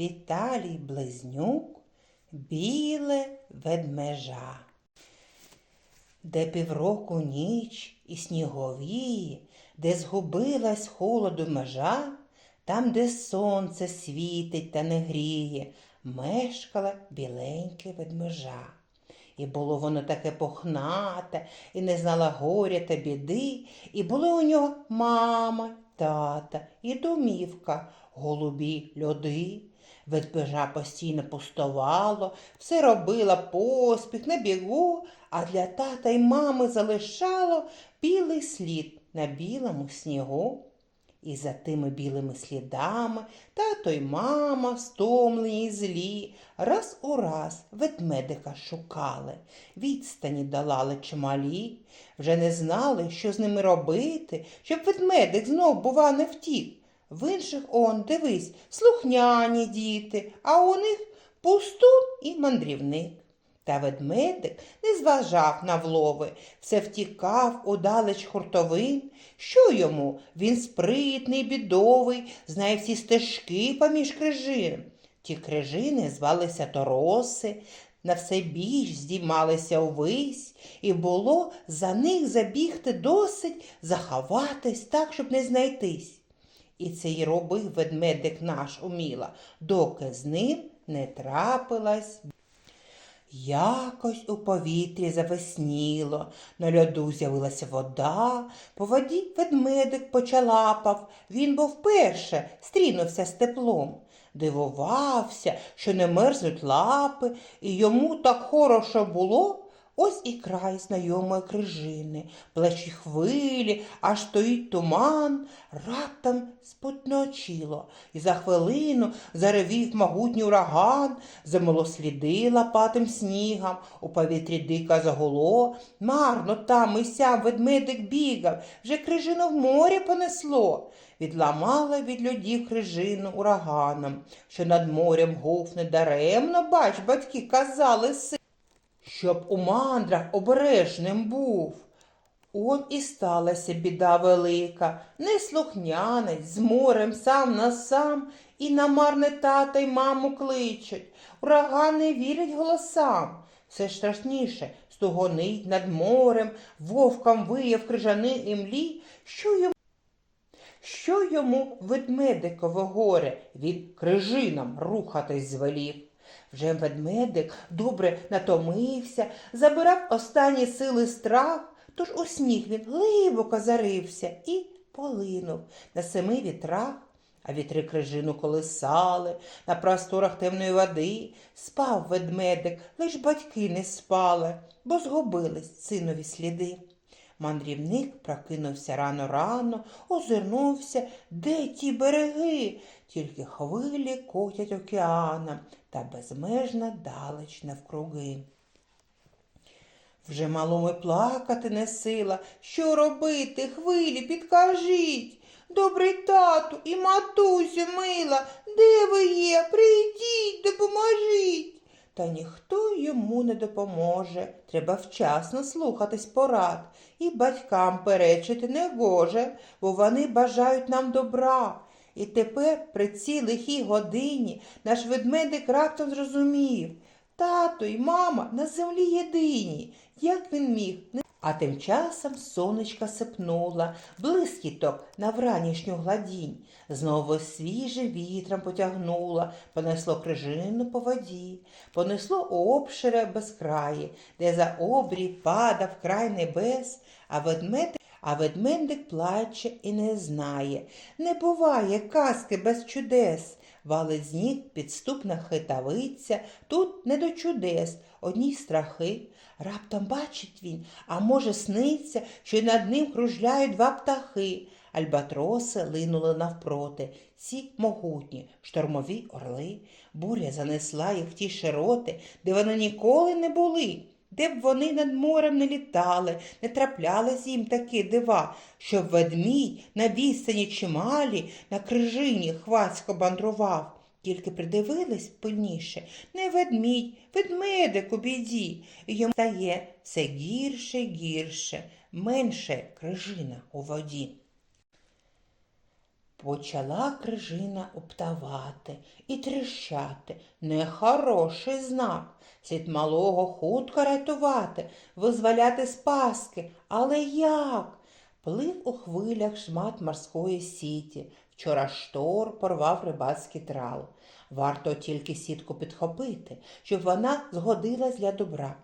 Віталій Близнюк, біле ведмежа. Де півроку ніч і снігові, де згубилась холоду межа, там, де сонце світить та не гріє, мешкала біленьке ведмежа. І було воно таке похнате, і не знала горя та біди, і були у нього мама, тата і домівка, голубі льоди. Ведмежа постійно пустувало, все робила поспіх на бігу, а для тата й мами залишало білий слід на білому снігу. І за тими білими слідами тато й мама, стомлені й злі, раз у раз ведмедика шукали, відстані долали чималі, вже не знали, що з ними робити, щоб ведмедик знов, бува, не втік. В інших он, дивись, слухняні діти, а у них пустун і мандрівник. Та ведмедик не зважав на влови, все втікав удалеч хуртовин. Що йому? Він спритний, бідовий, знає всі стежки поміж крижин. Ті крижини звалися Тороси, на все біч здіймалися увись, і було за них забігти досить, заховатись так, щоб не знайтись. І це й робив ведмедик наш уміла, доки з ним не трапилась. Якось у повітрі завесніло, на льоду з'явилася вода, по воді ведмедик почалапав, він був перше, стрінувся з теплом. Дивувався, що не мерзнуть лапи, і йому так хорошо було. Ось і край знайомої крижини, плечі хвилі, аж стоїть туман, раптом спотночило, і за хвилину заревів могутній ураган, замило сліди лопатим снігом, у повітрі дика загуло, марно там і сям ведмедик бігав, вже крижину в море понесло. Відламала від льодів крижину ураганом, що над морем гуфне даремно, бач, батьки казали си щоб у мандрах обережним був. Он і сталася біда велика, неслухнянець з морем сам на сам, і на марне тата й маму кличуть. Урагани вірять голосам. Все страшніше стугонить над морем, вовкам виє в крижани імлі, що йому що йому ведмедикове горе від крижинам рухатись звелів. Вже ведмедик добре натомився, забирав останні сили страх, тож у сніг він глибоко зарився і полинув на семи вітрах, а вітри крижину колисали, на просторах темної води спав ведмедик, лиш батьки не спали, бо згубились синові сліди. Мандрівник прокинувся рано рано, озирнувся, де ті береги, тільки хвилі котять океаном та безмежна далеч навкруги. Вже малому плакати не сила. Що робити, хвилі, підкажіть. Добрий тату і матусю мила, де ви є? Прийдіть, допоможіть. Та ніхто йому не допоможе. Треба вчасно слухатись порад і батькам перечити не гоже, бо вони бажають нам добра. І тепер при цій лихій годині наш ведмедик раптом зрозумів тато й мама на землі єдині. Як він міг? А тим часом сонечка сипнула, блискіток на вранішню гладінь, знову свіже вітром потягнула, понесло крижину по воді, понесло обшире безкраї, де за обрій падав край небес, а ведмедик а ведмедик плаче і не знає. Не буває казки без чудес. Валить з ніг підступна хитавиця, тут не до чудес, одні страхи. Раптом бачить він, а може, сниться, що над ним кружляють два птахи. Альбатроси линули навпроти, ці могутні, штормові орли. Буря занесла їх в ті широти, де вони ніколи не були де б вони над морем не літали, не траплялись їм такі дива, щоб ведмідь на відстані чималі на крижині хвацько бандрував. Тільки придивились пильніше не ведмідь, ведмедик у біді, йому стає все гірше гірше, менше крижина у воді. Почала крижина обтавати і тріщати. Нехороший знак. Слід малого хутко рятувати, визволяти з паски. Але як? Плив у хвилях шмат морської сіті. Вчора штор порвав рибацький трал. Варто тільки сітку підхопити, щоб вона згодилась для добра.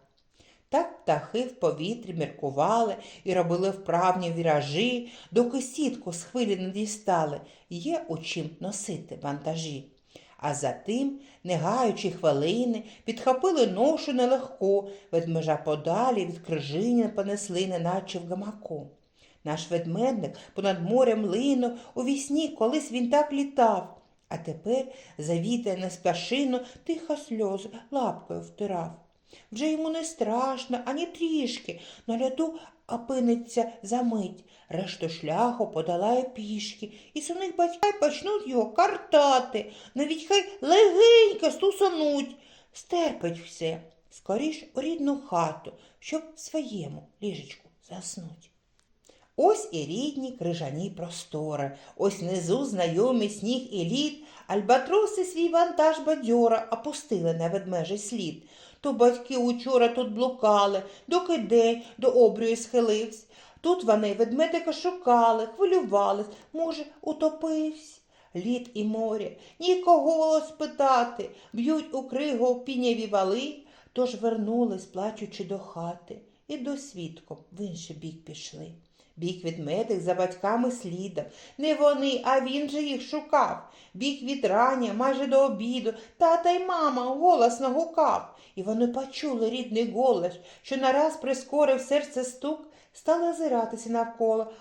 Так птахи в повітрі міркували і робили вправні віражі, доки сітку з хвилі не дістали, є у чим носити вантажі. А затим, не гаючи хвилини, підхопили ношу нелегко, ведмежа подалі від крижині понесли, неначе в гамаку. Наш ведмедник понад морем линув, у вісні колись він так літав, а тепер завітає на спашину тихо сльози лапкою втирав. Вже йому не страшно, ані трішки, на льоду опиниться за мить. Решту шляху подолає пішки, і синих батька почнуть його картати, навіть хай легенько стусануть. Стерпить все, скоріш у рідну хату, щоб своєму ліжечку заснуть. Ось і рідні крижані простори, ось внизу знайомий сніг і лід, альбатроси свій вантаж бадьора опустили на ведмежий слід. То батьки учора тут блукали, доки день до обрію схилився. Тут вони ведмедика шукали, хвилювались, може, утопився. Лід і море, нікого спитати, б'ють у кригу піняві вали, тож вернулись, плачучи до хати, і до свідком в інший бік пішли. Біг ведмедик за батьками слідом. Не вони, а він же їх шукав. Біг від рання, майже до обіду, тата й мама голосно гукав. І вони почули рідний голос, що нараз прискорив серце стук, стали озиратися навколо.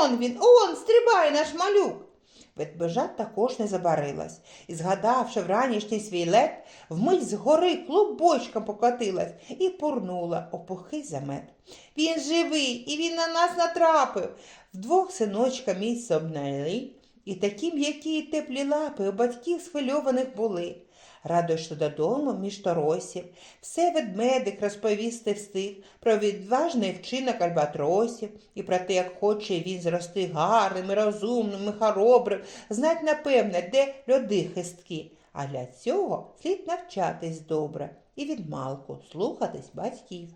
Он він, он, стрибає наш малюк. Ведбежа також не забарилась і, згадавши вранішній свій лед, вмить згори клубочком покотилась і пурнула опухий замет. Він живий, і він на нас натрапив. Вдвох синочка місце обняли, і такі м'які теплі лапи у батьків схвильованих були. Радо що додому між торосів, все ведмедик розповісти встиг про відважний вчинок альбатросів і про те, як хоче він зрости гарним, і розумним, і хоробрим, знать напевне, де люди хистки. А для цього слід навчатись добре і відмалку слухатись батьків.